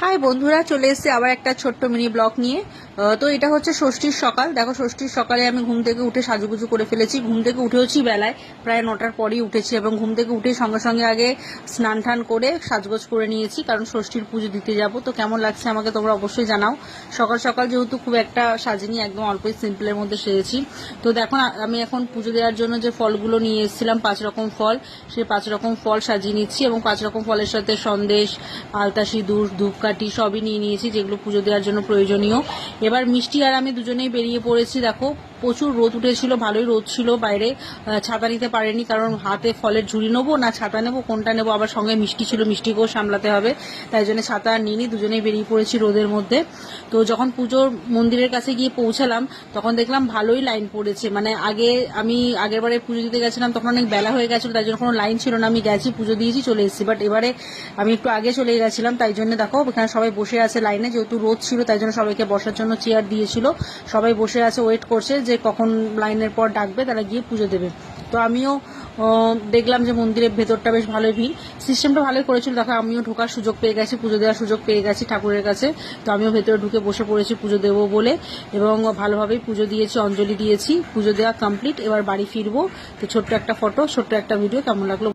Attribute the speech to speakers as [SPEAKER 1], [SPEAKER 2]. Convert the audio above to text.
[SPEAKER 1] High বন্ধুরা চলে এসেছি আবার একটা ছোট্ট মিনি ব্লগ নিয়ে। তো এটা হচ্ছে ষষ্ঠীর সকাল। দেখো, ষষ্ঠীর সকালে আমি ঘুম থেকে উঠে সাজুগুজু করে ফেলেছি। ঘুম থেকে উঠেওছি বেলায়, প্রায় নটার পরেই উঠেছি এবং ঘুম থেকে উঠে সঙ্গে সঙ্গে আগে স্নান টান করে সাজগোজ করে নিয়েছি, কারণ ষষ্ঠীর পুজো দিতে যাব। তো কেমন লাগছে আমাকে তোমরা অবশ্যই জানাও। সকাল সকাল যেহেতু খুব একটা সাজিনি, একদম অল্পই সিম্পলের মধ্যে সেরেছি। তো দেখো আমি এখন পুজো দেওয়ার জন্য যে ফলগুলো নিয়ে এসেছিলাম, পাঁচ রকম ফল সেই পাঁচ রকম ফল সাজিয়ে নিচ্ছি এবং পাঁচ রকম ফলের সাথে সন্দেশ, আলতা সিঁদুর, ধূপকাঠি সবই নিয়ে নিয়েছি, যেগুলো পুজো দেওয়ার জন্য প্রয়োজনীয়। এবার মিষ্টি আর আমি দুজনেই বেরিয়ে পড়েছি দেখো। প্রচুর রোদ উঠেছিল, ভালোই রোদ ছিল বাইরে। ছাতা নিতে পারেনি কারণ হাতে ফলের ঝুড়ি নেব না ছাতা নেব, কোনটা নেব? আবার সঙ্গে মিষ্টি ছিল, মিষ্টিকেও সামলাতে হবে। তাই জন্য ছাতা নিইনি, দুজনেই বেরিয়ে পড়েছি রোদের মধ্যে। তো যখন পুজোর মন্দিরের কাছে গিয়ে পৌঁছালাম, তখন দেখলাম ভালোই লাইন পড়েছে। মানে আগে আমি আগের বারে পুজো দিতে গেছিলাম, তখন অনেক বেলা হয়ে গেছিল, তাই জন্য কোনো লাইন ছিল না। আমি গেছি, পুজো দিয়েছি, চলে এসেছি। বাট এবারে আমি একটু আগে চলে গেছিলাম, তাই জন্য দেখো, এখানে সবাই বসে আছে লাইনে। যেহেতু রোদ ছিল, তাই জন্য সবাইকে বসার জন্য চেয়ার দিয়েছিল। সবাই বসে আছে ওয়েট করছে। যে কখন লাইনের পর ডাকবে, তারা গিয়ে পুজো দেবে। তো আমিও দেখলাম যে মন্দিরের ভেতরটা বেশ ভালোই ভিড়। সিস্টেমটা ভালোই করেছিল, দেখো আমিও ঢোকার সুযোগ পেয়ে গেছি, পুজো দেওয়ার সুযোগ পেয়ে গেছি ঠাকুরের কাছে। তো আমিও ভেতরে ঢুকে বসে পড়েছি পুজো দেবো বলে, এবং ভালোভাবেই পুজো দিয়েছি, অঞ্জলি দিয়েছি। পুজো দেওয়া কমপ্লিট এবার বাড়ি ফিরবো। তো ছোট্ট একটা ফটো ছোট্ট একটা ভিডিও কেমন লাগল?